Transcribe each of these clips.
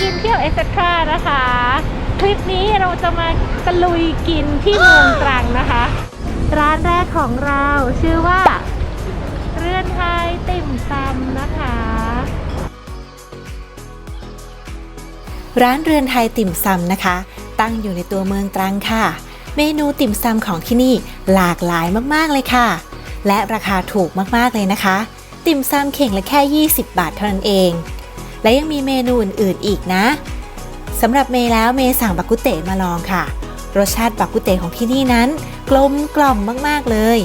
กินเที่ยวเอ็กซ์ตร้านะคะ คลิปนี้เราจะมาตะลุยกินที่เมืองตรังนะคะ ร้านแรกของเราชื่อว่าเรือนไทยติ่มซำนะคะ ร้านเรือนไทยติ่มซำนะคะ ตั้งอยู่ในตัวเมืองตรังค่ะ เมนูติ่มซำของที่นี่หลากหลายมากๆเลยค่ะ และราคาถูกมากๆเลยนะคะ ติ่มซำเข่งละแค่ 20 บาทเท่านั้นเอง และยังมีเมนูอื่นๆอีกนะสำหรับเมย์แล้วเมย์สั่งบักกุเตมาลองค่ะ รสชาติบักกุเตของที่นี่นั้น กลมกล่อมมากๆเลย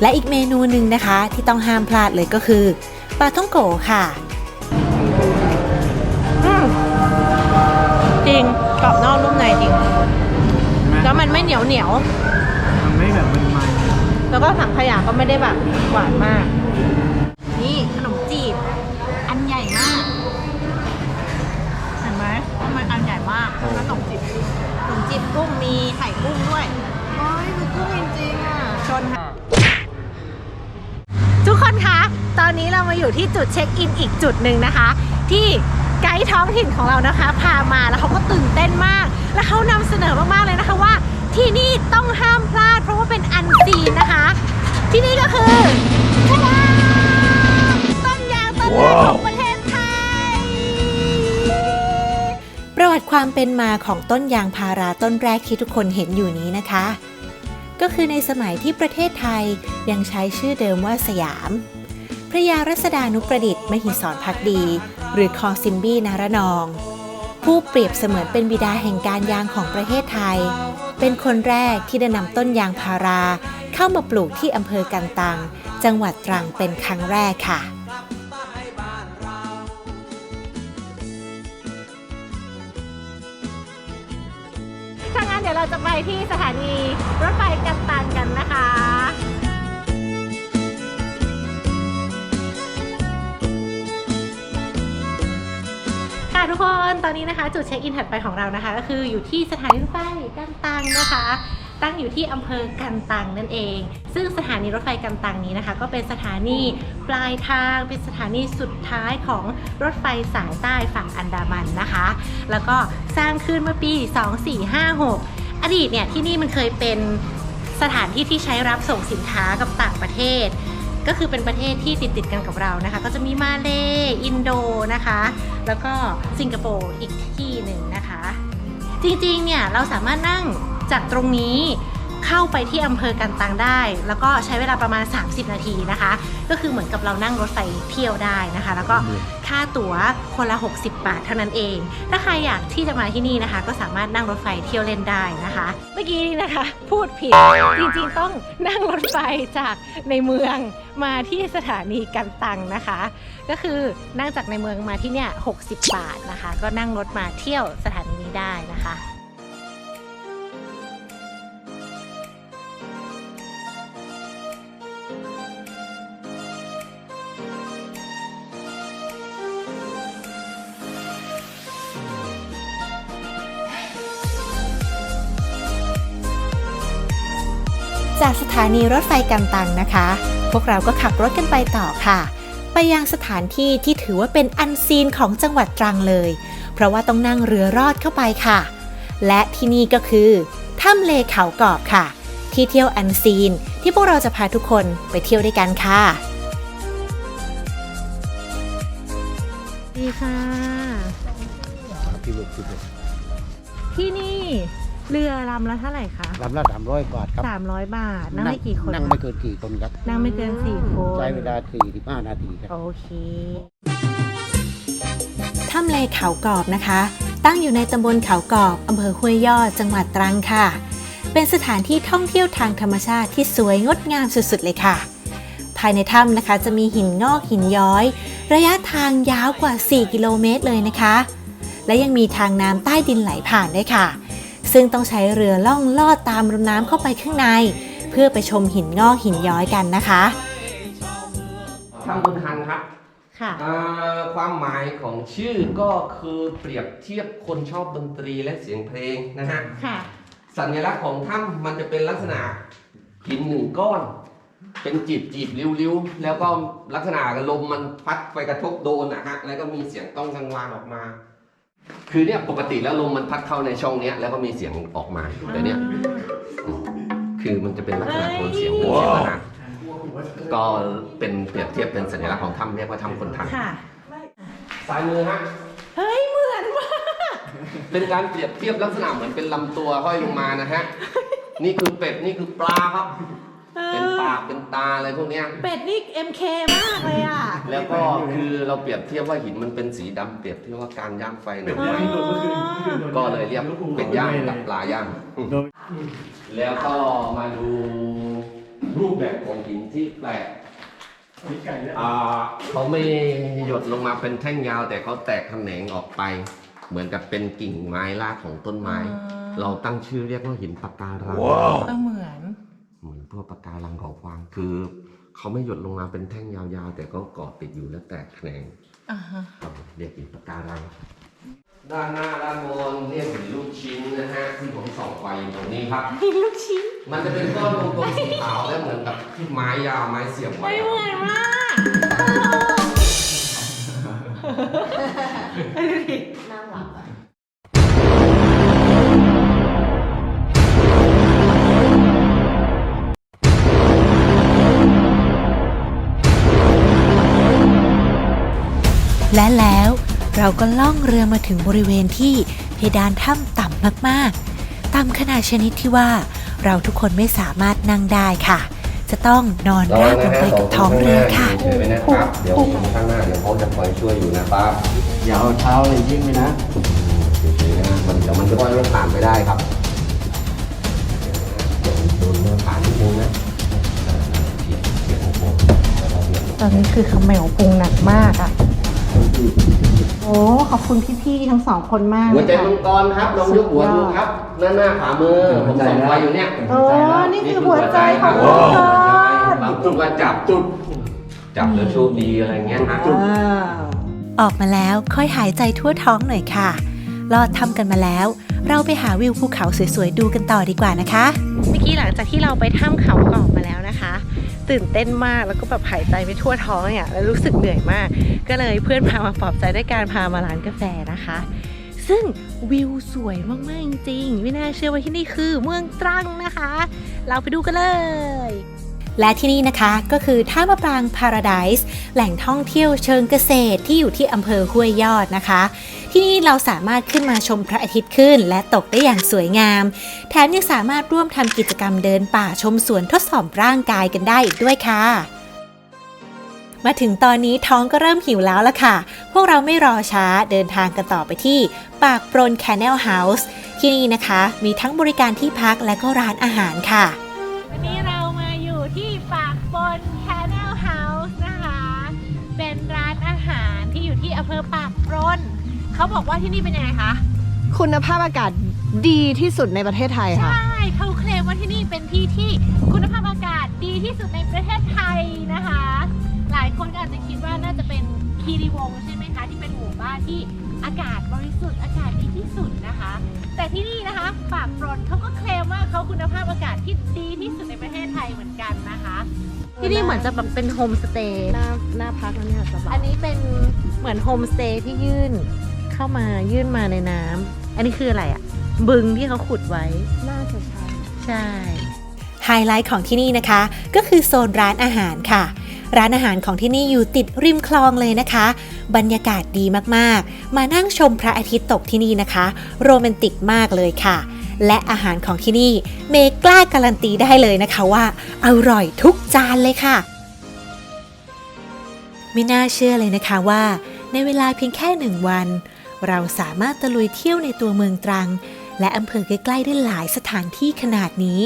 และอีกเมนูหนึ่งนะคะที่ต้องห้ามพลาดเลยก็คือปลาท่องโกค่ะอืมจริงกรอบนอกนุ่มในจริง แล้วมันไม่เหนียวเหนียวมันไม่แบบมันมันๆแล้วก็สังขยาก็ไม่ได้แบบหวานมาก ขนมจีบขนมจีบกุ้งมีไข่กุ้งด้วยโอ้ยมันกุ้งจริงๆอะ ชนค่ะ ทุกคนคะ ตอนนี้เรามาอยู่ที่จุดเช็คอินอีกจุดหนึ่งนะคะ ที่ไกด์ท้องถิ่นของเรานะคะ พามาแล้วเขาก็ตื่นเต้นมาก และเขานำเสนอมากๆเลยนะคะว่า ที่นี่ต้องห้ามพลาด เพราะว่าเป็นอันซีนนะคะ ที่นี่ก็คือทะดาต้นยางต้นแรกของประ วัติความเป็นมาของต้นยางพาราต้นแรกที่ทุกคนเห็นอยู่นี้นะคะ ก็คือในสมัยที่ประเทศไทยยังใช้ชื่อเดิมว่าสยาม พระยารัศดานุประดิษฐ์มหิศรพักดี หรือคอซิมบี้นารนอง ผู้เปรียบเสมือนเป็นบิดาแห่งการยางของประเทศไทย เป็นคนแรกที่ได้นำต้นยางพารา เข้ามาปลูกที่อำเภอกันตัง จังหวัดตรังเป็นครั้งแรกค่ะางั้นเดี๋ยวเราจะไปที่สถานีรถไฟกันตังกันนะคะค่ะทุกคนตอนนี้นะคะ จุดเช็คอินถัดไปของเรานะคะ ก็คืออยู่ที่สถานีรถไฟกันตังนะคะ ตั้งอยู่ที่อำเภอกันตังนั่นเอง ซึ่งสถานีรถไฟกันตังนี้นะคะ ก็เป็นสถานีปลายทางเป็นสถานีสุดท้ายของรถไฟสายใต้ฝั่งอันดามันนะคะ แล้วก็สร้างขึ้นเมื่อปี 2456 อดีตเนี่ยที่นี่มันเคยเป็นสถานที่ที่ใช้รับส่งสินค้ากับต่างประเทศ ก็คือเป็นประเทศที่ติดติดกันกับเรานะคะ ก็จะมีมาเลอินโดนะคะ แล้วก็สิงคโปร์อีกที่หนึ่งนะคะ จริงๆเนี่ยเราสามารถนั่ง จากตรงนี้เข้าไปที่อำเภอกันตังได้ แล้วก็ใช้เวลาประมาณ 30 นาทีนะคะ ก็คือเหมือนกับเรานั่งรถไฟเที่ยวได้นะคะ แล้วก็ค่าตั๋วคนละ 60 บาทเท่านั้นเอง ถ้าใครอยากที่จะมาที่นี่นะคะ ก็สามารถนั่งรถไฟเที่ยวเล่นได้นะคะ เมื่อกี้นี้นะคะ พูดผิด จริงๆต้องนั่งรถไฟจากในเมืองมาที่สถานีกันตังนะคะ ก็คือนั่งจากในเมืองมาที่เนี่ย 60 บาทนะคะ ก็นั่งรถมาเที่ยวสถานีนี้ได้นะคะ จากสถานีรถไฟกันตังนะคะ พวกเราก็ขับรถกันไปต่อค่ะ ไปยังสถานที่ที่ถือว่าเป็นอันซีนของจังหวัดตรังเลย เพราะว่าต้องนั่งเรือรอดเข้าไปค่ะ และที่นี่ก็คือถ้ำเลเขากรอบค่ะ ที่เที่ยวอันซีนที่พวกเราจะพาทุกคนไปเที่ยวด้วยกันค่ะ ดีค่ะพี่บุกพี่บุกที่นี่ เรือลำละเท่าไหร่คะลำละสามร้อยบาทครับ300บาท นั่งได้กี่คนนั่งไม่เกินกี่คนครับ นั่งไม่เกิน4คนใช้เวลาสี่สิบห้านาทีครับ โอเคถ้ำเลเขากรอบนะคะ ตั้งอยู่ในตำบลเขากรอบอำเภอห้วยยอดจังหวัดตรังค่ะ เป็นสถานที่ท่องเที่ยวทางธรรมชาติที่สวยงดงามสุดๆเลยค่ะ ภายในถ้ำนะคะจะมีหินงอกหินย้อย ระยะทางยาวกว่า 4 กิโลเมตรเลยนะคะ และยังมีทางน้ำใต้ดินไหลผ่านด้วยค่ะ ซึ่งต้องใช้เรือล่องลอดตามลำน้ำเข้าไปข้างใน เพื่อไปชมหินงอกหินย้อยกันนะคะทำบุญทันครับค่ะเอ่อความหมายของชื่อก็คือเปรียบเทียบคนชอบดนตรีและเสียงเพลงนะฮะค่ะสัญลักษณ์ของถ้ำมันจะเป็นลักษณะหินหนึ่งก้อน เป็นจีบจีบริ้วริ้วๆแล้วก็ลักษณะลมมันพัดไปกระทบโดนนะฮะแล้วก็มีเสียงต้องกังวานออกมา คือเนี่ยปกติแล้วลมมันพัดเข้าในช่องเนี้ยแล้วก็มีเสียงออกมาแต่เนี้ยคือมันจะเป็นลักษณะโทนเสียงเหมือนเสียงระนาดก็เป็นเปรียบเทียบเป็นสัญลักษณ์ของถ้ำเรียกว่าถ้ำคนทันค่ะซ้ายมือฮะ เฮ้ยเหมือนมาก เป็นการเปรียบเทียบลักษณะเหมือนเป็นลำตัวห้อยลงมานะฮะ นี่คือเป็ด นี่คือปลาครับเอเป็นอปากเป็นตาอะไรพวกเนี้ย เป็ดนี่ MK มากเลยอะ แล้วก็คือเราเปรียบเทียบว่าหินมันเป็นสีดำเปรียบเทียบว่าการย่างไฟหนึ่งอ๋อไฟก็เลยเรียกเป็ดย่างกับปลาย่างแล้วก็มาดูรูปแบบของหินที่แปลกอ่าเขาไม่หยดลงมาเป็นแท่งยาว แต่เขาแตกแขนงออกไป เหมือนกับเป็นกิ่งไม้รากของต้นไม้เราตั้งชื่อเรียกว่าหินปะการัง ก็เหมือน เหมือนพวกปะการังของฟางคือเขาไม่หยดลงมาเป็นแท่งยาวๆ แต่ก็เกาะติดอยู่แล้วแตกแขนงอ่าฮะครับเรียกหินปะการัง ด้านหน้าด้านบนเรียกหินลูกชิ้นนะฮะที่ผมส่องไฟอยู่ตรงนี้ครับมีลูกชิ้นมันจะเป็นก้อนกลมๆสีขาวและเหมือนกับไม้ยาวไม้เสียบไว้ไม่คเหรับมือนมากดูดิน่ารั เราก็ล่องเรือมาถึงบริเวณที่เพดานถ้ำต่ำมากๆ ต่ำขนาดชนิดที่ว่า เราทุกคนไม่สามารถนั่งได้ค่ะ จะต้องนอนราบลงไปกับท้องเรือค่ะ เฉยๆไว้นะครับ เดี๋ยวข้างหน้าเดี๋ยวเขาจะคอยช่วยอยู่นะครับอย่าเอาเท้าเลยยิ่งไปนะเฉยๆนะมันเดี๋ยวมันจะค่อยๆผ่านไปได้ครับเดี๋ยวโดนเรือผ่านนิดนึงนะเสียงเสียงของผมแล้วก็เสียง ตอนนี้คือคำเหมวปรุงหนักมากอะ โอ้ขอบคุณพี่ๆทั้งสองคนมากหัวใจค่ะมังกรครับลองยกหัวดูครับหน้าหน้าขวามือผมส่องไฟอยู่เนี่ยโอ้นี่คือหัวใจของหัมัวงกใจรบางคนก็จับจุด จับแล้วโชคดีอะไรเงี้ยฮะว้าวออกมาแล้วค่อยหายใจทั่วท้องหน่อยค่ะลอดทำกันมาแล้ว เราไปหาวิวภูเขาสวยๆดูกันต่อดีกว่านะคะ เมื่อกี้หลังจากที่เราไปถ้ำเขากรอบมาแล้วนะคะ ตื่นเต้นมากแล้วก็แบบหายใจไม่ทั่วท้องเนี่ยแล้วรู้สึกเหนื่อยมาก ก็เลยเพื่อนพามาปลอบใจด้วยการพามาร้านกาแฟนะคะ ซึ่งวิวสวยมากๆจริงๆไม่น่าเชื่อว่าที่นี่คือเมืองตรังนะคะ เราไปดูกันเลย และที่นี่นะคะก็คือท่ามะปรางพาราไดส์แหล่งท่องเที่ยวเชิงเกษตรที่อยู่ที่อำเภอห้วยยอดนะคะ ที่นี่เราสามารถขึ้นมาชมพระอาทิตย์ขึ้น และตกได้อย่างสวยงาม แถมยังสามารถร่วมทำกิจกรรมเดินป่าชมสวนทดสอบร่างกายกันได้อีกด้วยค่ะมาถึงตอนนี้ท้องก็เริ่มหิวแล้วละค่ะ พวกเราไม่รอช้าเดินทางกันต่อไปที่ ปากปรนแคนเนลเฮาส์ที่นี่นะคะ มีทั้งบริการที่พักและก็ร้านอาหารค่ะ อยู่ที่อำเภอปากปรนเขาบอกว่าที่นี่เป็นยังไงคะ คุณภาพอากาศดีที่สุดในประเทศไทยค่ะ ใช่เขาเคลมว่าที่นี่เป็นที่ที่คุณภาพอากาศดีที่สุดในประเทศไทยนะคะ หลายคนก็อาจจะคิดว่าน่าจะเป็นคีรีวงศ์ใช่ไหมคะที่เป็นหมู่บ้านที่อากาศบริสุทธิ์อากาศดีที่สุดนะคะ แต่ที่นี่นะคะปากปรนเขาก็เคลมว่าเขาคุณภาพอากาศที่ดีที่สุดในประเทศไทยเหมือนกันนะคะ ที่นี่เหมือนจะแบบเป็นโฮมสเตย์ หน้าหน้าพักแล้วเนี่ยสบาอัยนนี้เป็น เหมือนโฮมสเตย์ที่ยื่นเข้ามายื่นมาในน้ำ อันนี้คืออะไรอะ บึงที่เขาขุดไว้ น่าจะใช่ ใช่ ไฮไลท์ของที่นี่นะคะ ก็คือโซนร้านอาหารค่ะ ร้านอาหารของที่นี่อยู่ติดริมคลองเลยนะคะ บรรยากาศดีมากๆ มานั่งชมพระอาทิตย์ตกที่นี่นะคะ โรแมนติกมากเลยค่ะ และอาหารของที่นี่เมย์กล้าการันตีได้เลยนะคะว่า อร่อยทุกจานเลยค่ะไม่น่าเชื่อเลยนะคะว่า ในเวลาเพียงแค่หนึ่งวัน เราสามารถตะลุยเที่ยวในตัวเมืองตรัง และอำเภอใกล้ๆได้หลายสถานที่ขนาดนี้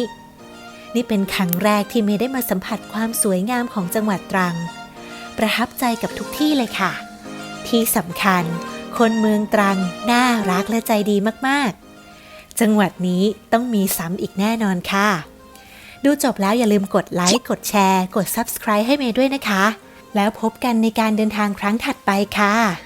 นี่เป็นครั้งแรกที่เมย์ได้มาสัมผัสความสวยงามของจังหวัดตรัง ประทับใจกับทุกที่เลยค่ะ ที่สำคัญ คนเมืองตรังน่ารักและใจดีมากๆ จังหวัดนี้ต้องมีซ้ำอีกแน่นอนค่ะ ดูจบแล้วอย่าลืมกดไลค์กดแชร์ กด Subscribe ให้เมย์ด้วยนะคะ แล้วพบกันในการเดินทางครั้งถัดไปค่ะ